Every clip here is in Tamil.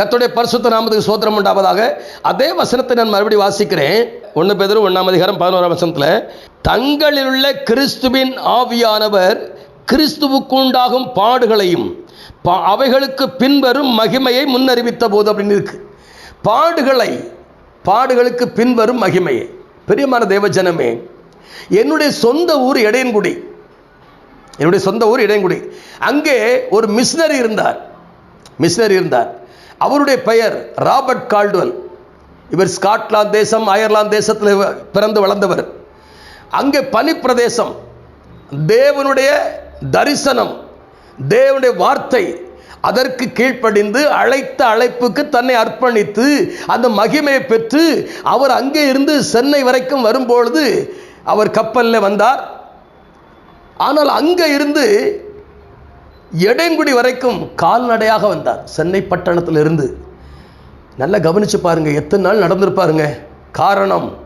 கத்துடைய பரிசுத்த நாமத்துக்கு சோத்திரம் உண்டாவதாக. அதே வசனத்தை நான் மறுபடியும் வாசிக்கிறேன். ஒன்று பேதரும் ஒன்றாம் அதிகாரம் பதினோராம் வசனத்தில் தங்களில் உள்ள கிறிஸ்துவின் ஆவியானவர் கிறிஸ்துவுக்கு உண்டாகும் பாடுகளையும் பா- அவைகளுக்கு பின்வரும் மகிமையை முன்னறிவித்த போது அப்படின்னு இருக்கு. பாடுகளை பாடுகளுக்கு பின்வரும் மகிமையை. பெரியமான தேவஜனமே என்னுடைய சொந்த ஊர் இடையன்குடி என்னுடைய சொந்த ஊர் இடையன்குடி அங்கே ஒரு மிஷினரி இருந்தார். மிஷினரி இருந்தார். அவருடைய பெயர் ராபர்ட் கால்டுவல். இவர் ஸ்காட்லாந்து தேசம் அயர்லாந்து தேசத்தில் பிறந்து வளர்ந்தவர். அங்கே பனிப்பிரதேசம் தேவனுடைய தரிசனம் தேவனுடைய வார்த்தை அதற்கு கீழ்ப்படிந்து அழைத்த அழைப்புக்கு தன்னை அர்ப்பணித்து அந்த மகிமையை பெற்று அவர் அங்கே இருந்து சென்னை வரைக்கும் வரும்பொழுது அவர் கப்பலில் வந்தார். ஆனால் அங்கே இருந்து எடைங்குடி வரைக்கும் கால்நடையாக வந்தார். சென்னை பட்டணத்திலிருந்து. நல்லா கவனிச்சு பாருங்க எத்தனை நாள் நடந்திருப்பாருங்க. காரணம்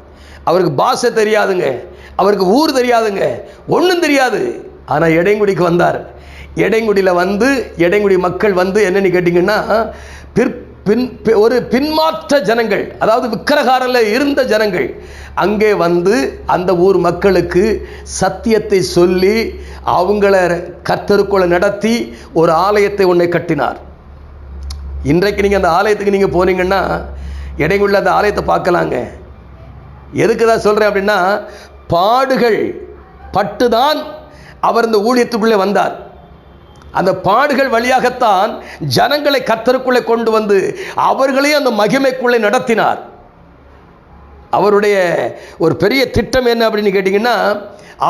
அவருக்கு பாஷை தெரியாதுங்க. அவருக்கு ஊர் தெரியாதுங்க. ஒன்றும் தெரியாது. ஆனால் எடைங்குடிக்கு வந்தார். எடைங்குடியில் வந்து எடைங்குடி மக்கள் வந்து என்னென்னு கேட்டிங்கன்னா பிற் பின் பி- ஒரு பின்மாற்ற ஜனங்கள் அதாவது விக்கிரகாரில் இருந்த ஜனங்கள் அங்கே வந்து அந்த ஊர் மக்களுக்கு சத்தியத்தை சொல்லி அவங்கள கத்தருக்குள்ள நடத்தி ஒரு ஆலயத்தை ஒன்றை கட்டினார். இன்றைக்கு நீங்கள் அந்த ஆலயத்துக்கு நீங்கள் போனீங்கன்னா இடையுள்ள அந்த ஆலயத்தை பார்க்கலாங்க. எதுக்கு தான் சொல்கிறேன் அப்படின்னா பாடுகள் பட்டுதான் அவர் இந்த ஊழியத்துக்குள்ளே வந்தார். அந்த பாடுகள் வழியாகத்தான் ஜனங்களை கத்தருக்குள்ளே கொண்டு வந்து அவர்களையும் அந்த மகிமைக்குள்ளே நடத்தினார். அவருடைய ஒரு பெரிய திட்டம் என்ன அப்படின்னு கேட்டிங்கன்னா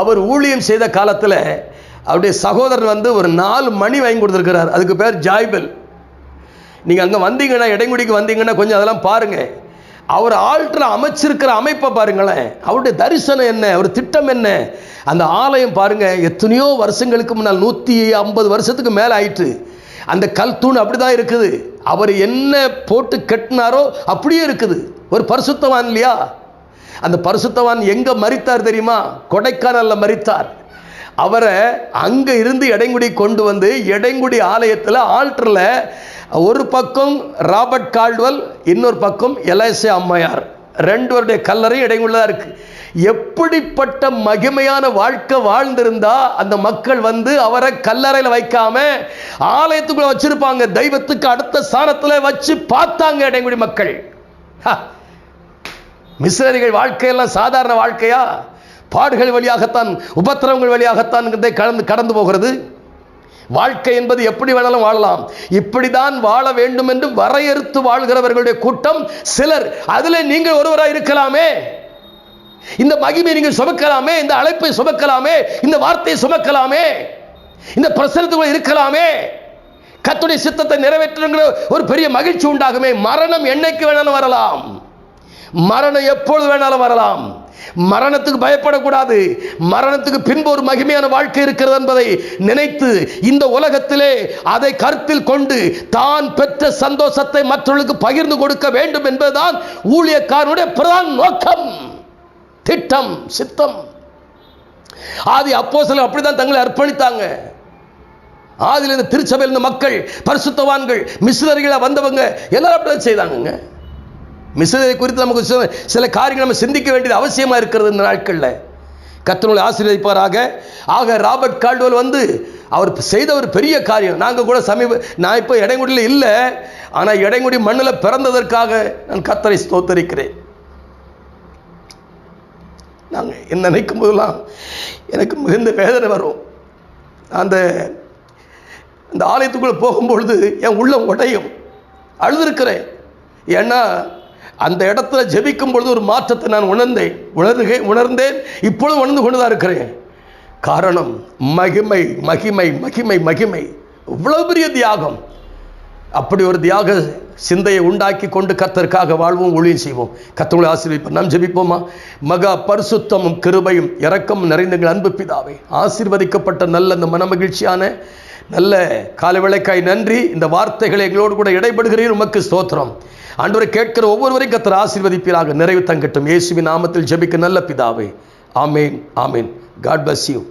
அவர் ஊழியம் செய்த காலத்தில் அவருடைய சகோதரர் வந்து ஒரு நாலு மணி வாங்கி கொடுத்துருக்கிறார். அதுக்கு பேர் ஜாய்பல். நீங்கள் அங்கே வந்தீங்கன்னா இடைங்குடிக்கு வந்தீங்கன்னா கொஞ்சம் அதெல்லாம் பாருங்கள் அவர் ஆல்ட்ரு அமைச்சிருக்கிற அமைப்பை பாருங்களேன். அவருடைய தரிசனம் என்ன? அவர் திட்டம் என்ன? அந்த ஆலயம் பாருங்கள் எத்தனையோ வருஷங்களுக்கு முன்னால் நூற்றி ஐம்பது வருஷத்துக்கு மேலே ஆயிட்டு அந்த கல் தூண் அப்படி தான் இருக்குது. அவர் என்ன போட்டு கட்டினாரோ அப்படியே இருக்குது. ஒரு பரிசுத்தவான் இல்லையா? அந்த பரிசுத்தவான் எங்கே மறித்தார் தெரியுமா? கொடைக்கானல்ல மறித்தார் அவரை அங்கே இருந்து எடைங்குடி கொண்டு வந்து எடைங்குடி ஆலயத்தில் ஆல்டரில் ஒரு பக்கம் ராபர்ட் கால்டுவல் இன்னொரு பக்கம் எலசே அம்மையார். ரெண்டு பேருடைய கல்லறையும் இடைங்குள்ளதாக இருக்கு. எப்படிப்பட்ட மகிமையான வாழ்க்கை வாழ்ந்திருந்தா அந்த மக்கள் வந்து அவரை கல்லறையில் வைக்காம ஆலயத்துக்குள்ள வச்சிருப்பாங்க. தெய்வத்துக்கு அடுத்த ஸ்தானத்தில் வச்சு பார்த்தாங்க இடைங்குடி மக்கள். ஹ! மிஸ்ரரிகள் வாழ்க்கையெல்லாம் சாதாரண வாழ்க்கையா? பாடுகள் வழியாகத்தான் உபத்திரவங்கள் வழியாகத்தான் கடந்து கடந்து போகிறது. வாழ்க்கை என்பது எப்படி வேணாலும் வாழலாம். இப்படிதான் வாழ வேண்டும் என்று வரையறுத்து வாழ்கிறவர்களுடைய கூட்டம் சிலர். அதில் நீங்கள் ஒருவராக இருக்கலாமே. இந்த மகிமை நீங்கள் சுமக்கலாமே. இந்த அழைப்பை சுமக்கலாமே. இந்த வார்த்தையை சுமக்கலாமே. இந்த பிரசனத்துக்குள்ள இருக்கலாமே. கத்துடைய சித்தத்தை நிறைவேற்றுங்கிற ஒரு பெரிய மகிழ்ச்சி உண்டாகுமே. மரணம் என்னைக்கு வேணாலும் வரலாம். மரணம் எப்பொழுது வேணாலும் வரலாம். மரணத்துக்கு பயப்படக்கூடாது. மரணத்துக்கு பின்பு ஒரு மகிமையான வாழ்க்கை இருக்கிறது என்பதை நினைத்து இந்த உலகத்திலே அதை கருத்தில் கொண்டு தான் பெற்ற சந்தோஷத்தை மற்றவர்களுக்கு பகிர்ந்து கொடுக்க வேண்டும் என்பதுதான் ஊழியக்காரனுடைய பிரதான நோக்கம். திட்டம் சித்தம். ஆதி அப்போ அப்படிதான் தங்களை அர்ப்பணித்தாங்க. ஆதியில் திருச்சபையில் இருந்த மக்கள் பரிசுத்தவான்கள் மிஸ்னரிகளாக வந்தவங்க எல்லாரும் அப்படிதான் செய்தாங்கங்க. மிஸ்ரதை குறித்து நமக்கு சில காரியங்கள் நம்ம சிந்திக்க வேண்டியது அவசியமாக இருக்கிறது இந்த நாட்களில். கத்தனோட ஆசீர்வதிப்பாராக. ஆக ராபர்ட் கால்டுவல் வந்து அவர் செய்த ஒரு பெரிய காரியம். நாங்கள் கூட சமீப நான் இப்போ இடைங்குடியில் இல்லை. ஆனால் இடைங்குடி மண்ணில் பிறந்ததற்காக நான் கத்தரை ஸ்தோத்தரிக்கிறேன். நாங்கள் என்ன நினைக்கும் போதெல்லாம் எனக்கு மிகுந்த வேதனை வரும். அந்த அந்த ஆலயத்துக்குள்ளே போகும்பொழுது என் உள்ளம் உடையும். அழுதுருக்கிறேன். ஏன்னா அந்த இடத்துல ஜெபிக்கும் பொழுது ஒரு மாற்றத்தை நான் உணர்ந்தேன். உணர்கே உணர்ந்தேன். இப்பொழுது உணர்ந்து கொண்டு தான் இருக்கிறேன். காரணம் மகிமை மகிமை மகிமை மகிமை. இவ்வளவு பெரிய தியாகம். அப்படி ஒரு தியாக சிந்தையை உண்டாக்கி கொண்டு கத்தருக்காக வாழ்வோம் ஒளியும் செய்வோம். கத்தவங்களை ஆசீர்வதிப்போம். நாம் ஜெபிப்போமா? மகா பரிசுத்தமும் கிருபையும் இரக்கமும் நிறைந்தங்கள் அன்பு பிதாவை. ஆசீர்வதிக்கப்பட்ட நல்ல அந்த மனமகிழ்ச்சியான நல்ல காலை விளக்காய் நன்றி. இந்த வார்த்தைகளை எங்களோடு கூட இடைபடுகிறீர் உமக்கு ஸ்தோத்திரம். ஆண்டவரை கேட்கிற ஒவ்வொருவரையும் கத்தர் ஆசீர்வதிப்பீராக. நிறைவு தங்கட்டும். இயேசுவின் நாமத்தில் ஜெபிக்க நல்ல பிதாவே. Amen amen. God bless you